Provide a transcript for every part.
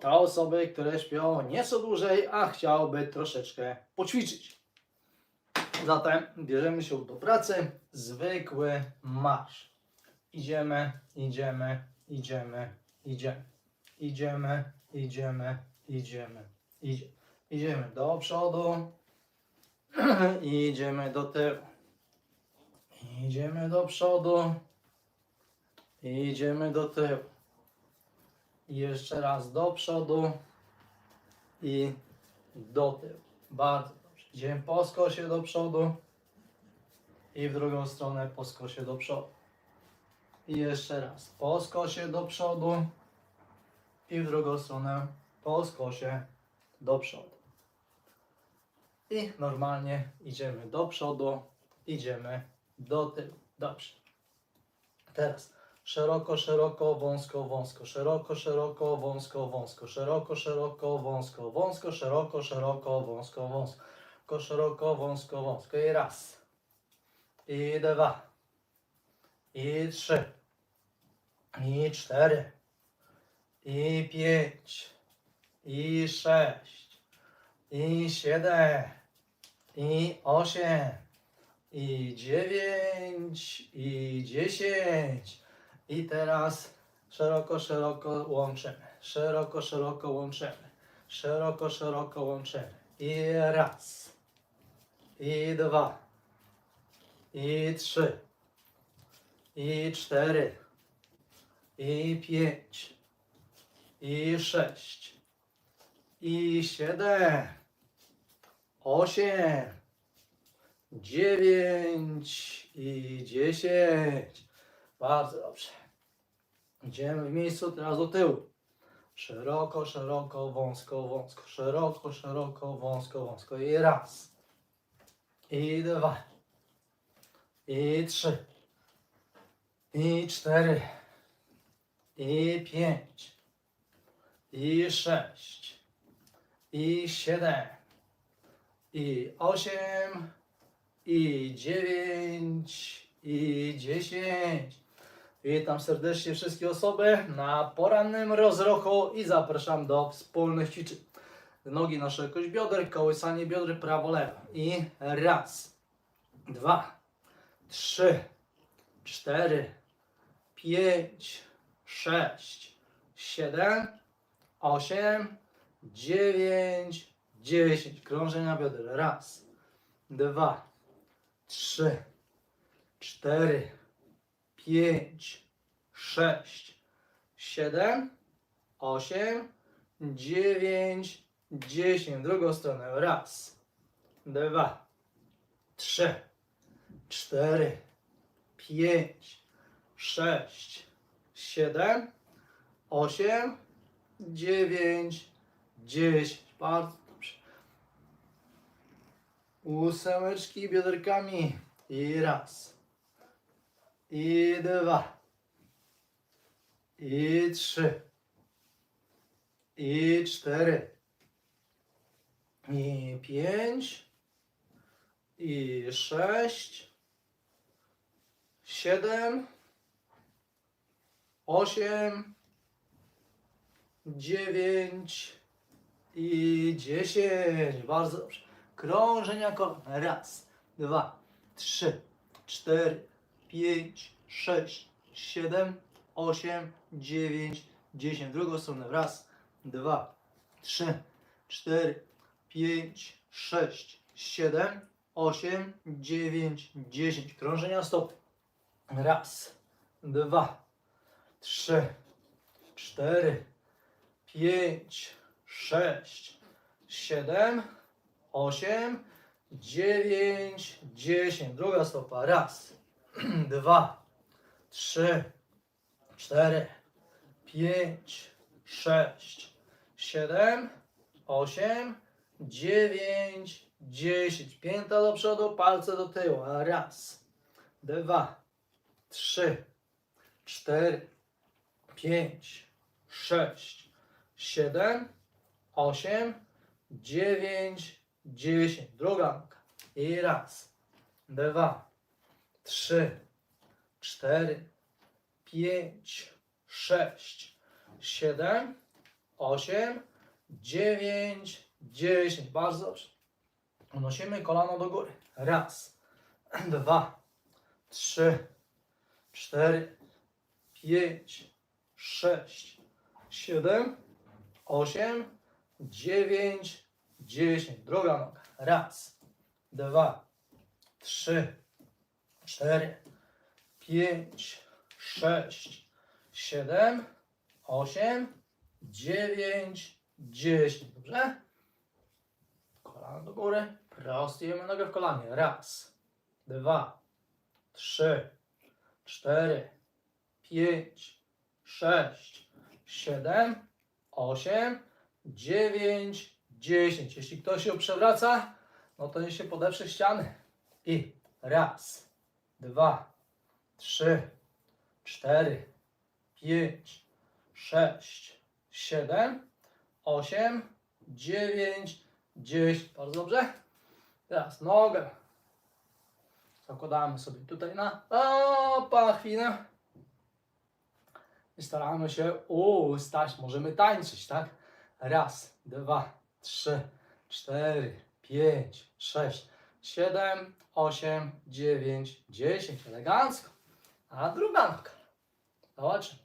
te osoby, które śpią nieco dłużej, a chciałyby troszeczkę poćwiczyć. Zatem bierzemy się do pracy. Zwykły marsz. Idziemy, idziemy, idziemy, idziemy. Idziemy, idziemy, idziemy, idziemy. Idziemy do przodu. Idziemy do tyłu. Idziemy do przodu. Idziemy do tyłu. I jeszcze raz do przodu. I do tyłu. Bardzo dobrze. Idziemy po skosie do przodu. I w drugą stronę po skosie do przodu. I jeszcze raz po skosie do przodu. I w drugą stronę po skosie do przodu. I normalnie idziemy do przodu, idziemy do tyłu. Dobrze. Teraz szeroko, szeroko, wąsko, wąsko, szeroko, szeroko, wąsko, wąsko, szeroko, szeroko, wąsko, wąsko, szeroko, szeroko, wąsko, wąsko, szeroko, wąsko, wąsko. I raz. I dwa. I trzy. I cztery. I pięć. I sześć. I siedem. I osiem. I dziewięć. I dziesięć. I teraz szeroko, szeroko łączymy. Szeroko, szeroko łączymy. Szeroko, szeroko łączymy. I raz. I dwa. I trzy. I cztery. I pięć. I sześć. I siedem. Osiem. Dziewięć. I dziesięć. Bardzo dobrze. Idziemy w miejscu teraz do tyłu. Szeroko, szeroko, wąsko, wąsko. Szeroko, szeroko, wąsko, wąsko. I raz. I dwa. I trzy. I cztery. I pięć. I sześć. I siedem. I osiem. I dziewięć. I dziesięć. Witam serdecznie wszystkie osoby na porannym rozruchu i zapraszam do wspólnych ćwiczeń. Nogi na szerokość bioder, kołysanie bioder prawo-lewo. I raz, dwa, trzy, cztery, pięć, sześć, siedem, osiem, dziewięć, dziesięć. Krążenia bioder. Raz, dwa, trzy, cztery, pięć, sześć, siedem, osiem, dziewięć, dziesięć. Drugą stronę. Raz, dwa, trzy, cztery, pięć, sześć, siedem, osiem, dziewięć, dziesięć. Bardzo dobrze. Ósemeczki bioderkami. I raz. I dwa. I trzy. I cztery. I pięć. I sześć. Siedem. Osiem. Dziewięć. I dziesięć. Bardzo dobrze. Krążenia kolan. Raz, dwa, trzy, cztery, pięć, sześć, siedem, osiem, dziewięć, dziesięć. W drugą stronę. Raz, dwa, trzy, cztery, pięć, sześć, siedem, osiem, dziewięć, dziesięć. Krążenia stopy. Raz, dwa, trzy, cztery, pięć, sześć, siedem, osiem, dziewięć, dziesięć. Druga stopa. Raz, dwa, trzy, cztery, pięć, sześć, siedem, osiem, dziewięć, dziesięć. Pięta do przodu, palce do tyłu. Raz, dwa, trzy, cztery, pięć, sześć, siedem, osiem, dziewięć, dziesięć. Druga. I raz, dwa, trzy, cztery, pięć, sześć, siedem, osiem, dziewięć, dziesięć. Bardzo dobrze. Unosimy kolano do góry. Raz, dwa, trzy, cztery, pięć, sześć, siedem, osiem, dziewięć, dziesięć. Druga noga. Raz, dwa, trzy, cztery, pięć, sześć, siedem, osiem, dziewięć, dziesięć. Dobrze? Kolano do góry. Prostujemy nogę w kolanie. Raz, dwa, trzy, cztery, pięć, sześć, siedem, osiem, dziewięć, dziesięć. Jeśli ktoś się przewraca, no to niech się podeprze ściany. I raz, dwa, trzy, cztery, pięć, sześć, siedem, osiem, dziewięć, dziesięć. Bardzo dobrze. Teraz nogę. Zakładamy sobie tutaj na opa chwilę. I staramy się ustać. Możemy tańczyć, tak? Raz, dwa, trzy, cztery, pięć, sześć, siedem, osiem, dziewięć, dziesięć. Elegancko. A druga noga. Zobaczmy.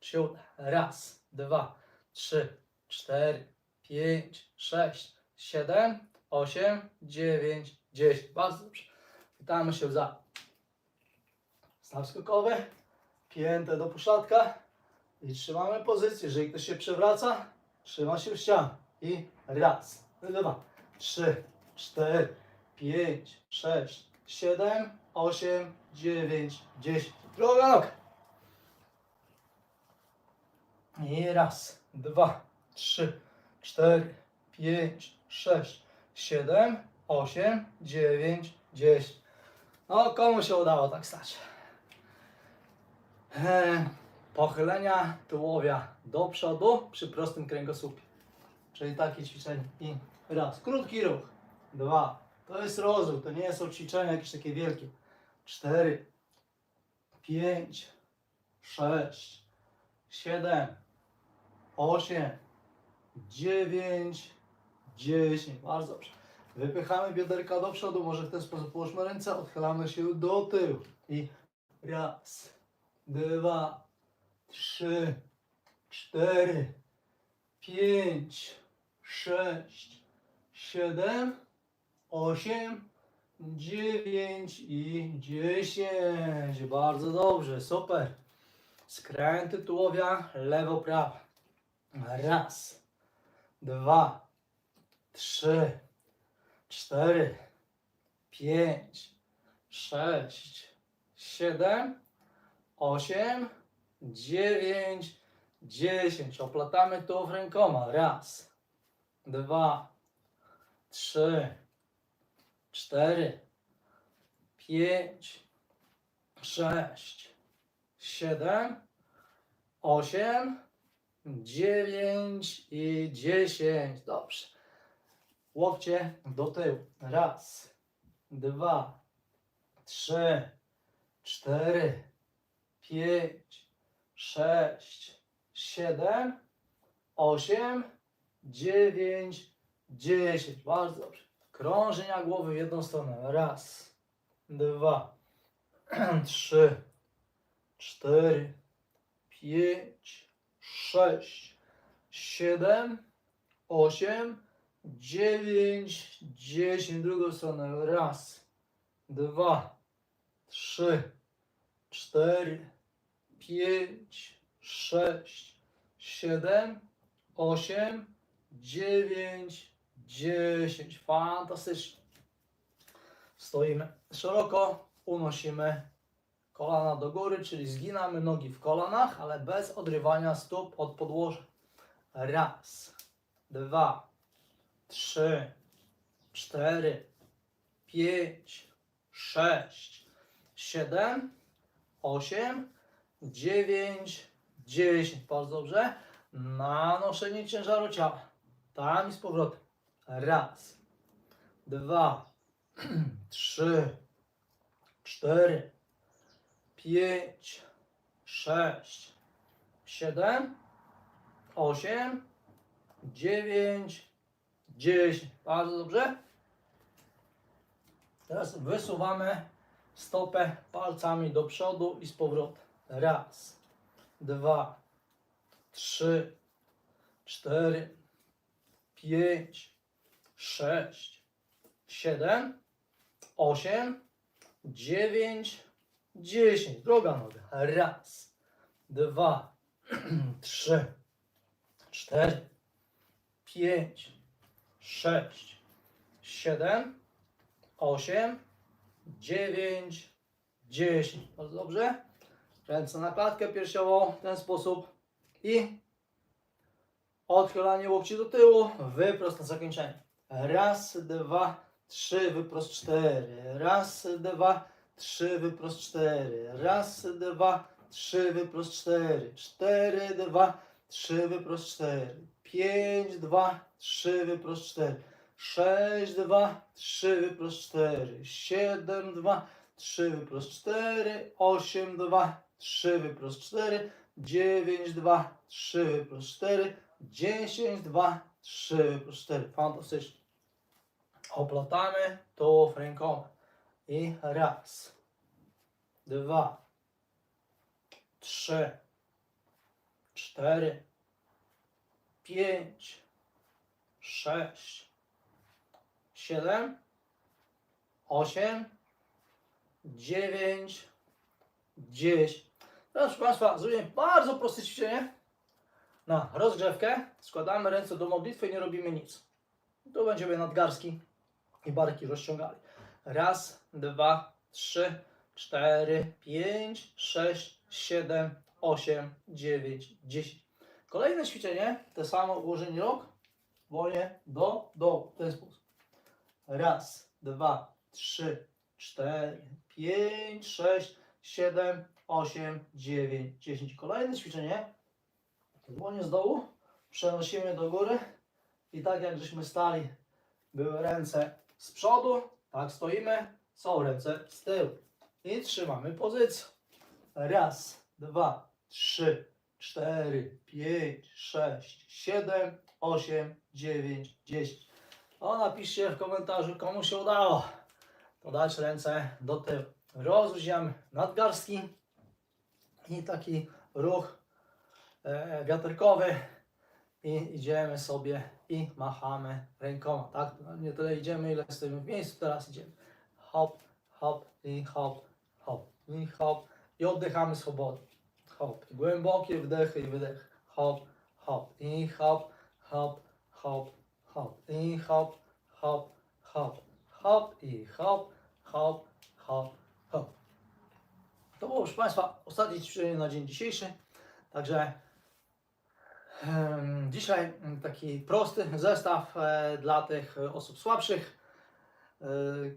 Czy uda. Raz, dwa, trzy, cztery, pięć, sześć, siedem, osiem, dziewięć, dziesięć. Bardzo dobrze. Witamy się za staw skokowy, piętę do pośladka i trzymamy pozycję. Jeżeli ktoś się przewraca, trzyma się w ścian. I raz, dwa, trzy, cztery, pięć, sześć, siedem, osiem, dziewięć, dziesięć. Druga noga. I raz, dwa, trzy, cztery, pięć, sześć, siedem, osiem, dziewięć, dziesięć. No, komu się udało tak stać? Eee, pochylenia tułowia do przodu przy prostym kręgosłupie. Czyli takie ćwiczenie. I raz, krótki ruch. Dwa, to jest rozruch, to nie są ćwiczenia jakieś takie wielkie. Cztery, pięć, sześć, siedem, osiem, dziewięć, dziesięć. Bardzo dobrze. Wypychamy bioderka do przodu, może w ten sposób połóżmy ręce, odchylamy się do tyłu. I raz, dwa, trzy, cztery, pięć, sześć, siedem, osiem, dziewięć i dziesięć. Bardzo dobrze, super. Skręty tułowia, lewo, prawo. Raz, dwa, trzy, cztery, pięć, sześć, siedem, osiem, dziewięć, dziesięć. Oplatamy tułów rękoma. Raz, dwa, trzy, cztery, pięć, sześć, siedem, osiem, dziewięć i dziesięć. Dobrze. Łokcie do tyłu. Raz, dwa, trzy, cztery, pięć, sześć, siedem, osiem, dziewięć, dziesięć. Bardzo dobrze. Krążenia głowy w jedną stronę. Raz, dwa, trzy, cztery, pięć, sześć, siedem, osiem, dziewięć, dziesięć. Drugą stronę. Raz, dwa, trzy, cztery, pięć, sześć, siedem, osiem, dziewięć, dziesięć. Fantastycznie. Stoimy szeroko, unosimy kolana do góry, czyli zginamy nogi w kolanach, ale bez odrywania stóp od podłoża. Raz, dwa, trzy, cztery, pięć, sześć, siedem, osiem, dziewięć, dziesięć. Bardzo dobrze. Nanoszenie ciężaru ciała. Tam i z powrotem. Raz, dwa, trzy, cztery, pięć, sześć, siedem, osiem, dziewięć, dziesięć. Bardzo dobrze. Teraz wysuwamy stopę palcami do przodu i z powrotem. Raz, dwa, trzy, cztery, pięć, sześć, siedem, osiem, dziewięć, dziesięć. Druga noga. Raz, dwa, trzy, cztery, pięć, sześć, siedem, osiem, dziewięć, dziesięć. Bardzo dobrze. Ręce na klatkę piersiową w ten sposób i odchylanie łokci do tyłu, wyprost na zakończenie. Raz, dwa, trzy, wyprost cztery. Raz, dwa, trzy, wyprost cztery. Raz, dwa, trzy, wyprost cztery. Cztery, dwa, trzy, wyprost cztery. Pięć, dwa, trzy, wyprost cztery. Sześć, dwa, trzy, wyprost cztery. Siedem, dwa, trzy, wyprost cztery. Osiem, dwa, trzy, wyprost cztery. dziewięć, dwa, trzy, wyprost cztery. 10, 2, 3, wyprost 4. Fantastycznie. Oplatamy tułów rękoma. I raz, dwa, trzy, cztery, pięć, sześć, siedem, osiem, dziewięć, dziesięć. Proszę Państwa, zrobimy bardzo proste ćwiczenie na rozgrzewkę. Składamy ręce do modlitwy i nie robimy nic. Tu będziemy nadgarstki i barki rozciągali. Raz, dwa, trzy, cztery, pięć, sześć, siedem, osiem, dziewięć, dziesięć. Kolejne ćwiczenie, te samo ułożenie rąk, dłonie do dołu, w ten sposób. Raz, dwa, trzy, cztery, pięć, sześć, siedem, osiem, dziewięć, dziesięć. Kolejne ćwiczenie, dłonie z dołu, przenosimy do góry i tak jak żeśmy stali, były ręce z przodu, tak stoimy, są ręce z tyłu. I trzymamy pozycję. Raz, dwa, trzy, cztery, pięć, sześć, siedem, osiem, dziewięć, dziesięć. O, napiszcie w komentarzu, komu się udało. Podać ręce do tyłu. Rozluźniamy nadgarstki i taki ruch wiaterkowy i idziemy sobie i machamy rękoma, tak? Nie tyle idziemy, ile stoimy w miejscu, teraz idziemy. Hop, hop i hop, hop i hop i oddychamy swobodnie. Hop, głębokie wdechy i wydech. Hop, hop i hop, hop, hop, hop i hop, hop, hop, hop i hop, hop, hop, hop. To było, proszę Państwa, ostatnie ćwiczenie na dzień dzisiejszy. Także dzisiaj taki prosty zestaw e, dla tych osób słabszych. E,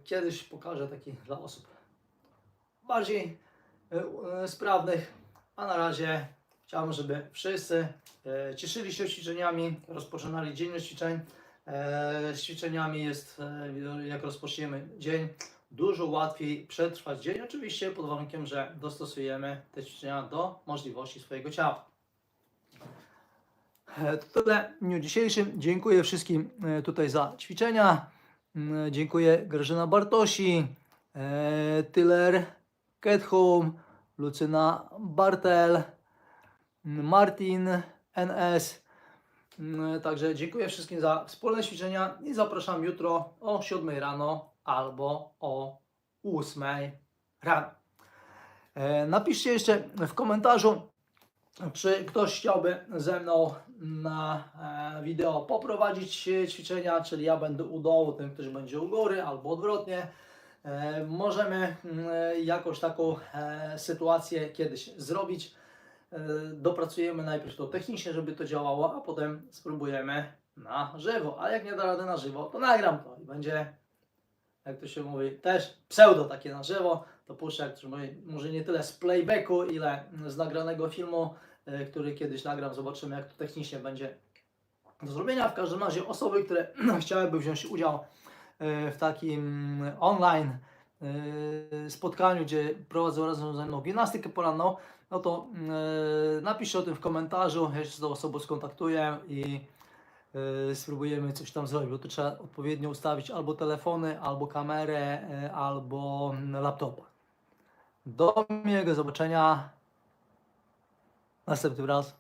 Kiedyś pokażę taki dla osób bardziej e, sprawnych, a na razie chciałbym, żeby wszyscy cieszyli się ćwiczeniami, rozpoczynali dzień ćwiczeń. Z ćwiczeniami jest, jak rozpoczniemy dzień, dużo łatwiej przetrwać dzień, oczywiście pod warunkiem, że dostosujemy te ćwiczenia do możliwości swojego ciała. E, To tyle w dniu dzisiejszym. Dziękuję wszystkim e, tutaj za ćwiczenia. Mm, Dziękuję Grażyna Bartosi, e, Tyler Kethum, Lucyna Bartel, mm, Martin NS. Mm, Także dziękuję wszystkim za wspólne ćwiczenia i zapraszam jutro o 7 rano albo o 8 rano. Napiszcie jeszcze w komentarzu, czy ktoś chciałby ze mną na e, wideo poprowadzić ćwiczenia, czyli ja będę u dołu, ten ktoś będzie u góry, albo odwrotnie. E, Możemy mm, jakąś taką e, sytuację kiedyś zrobić. Dopracujemy najpierw to technicznie, żeby to działało, a potem spróbujemy na żywo. A jak nie da rady na żywo, to nagram to i będzie, jak to się mówi, też pseudo takie na żywo. To puszczę, może nie tyle z playbacku, ile z nagranego filmu, e, który kiedyś nagram. Zobaczymy, jak to technicznie będzie do zrobienia. W każdym razie osoby, które chciałyby wziąć udział e, w takim online e, spotkaniu, gdzie prowadzą razem ze mną gimnastykę poranną, no to napiszcie o tym w komentarzu, ja się z tą osobą skontaktuję i spróbujemy coś tam zrobić, bo to trzeba odpowiednio ustawić albo telefony, albo kamerę, albo laptopa. Do miłego zobaczenia następnym razem.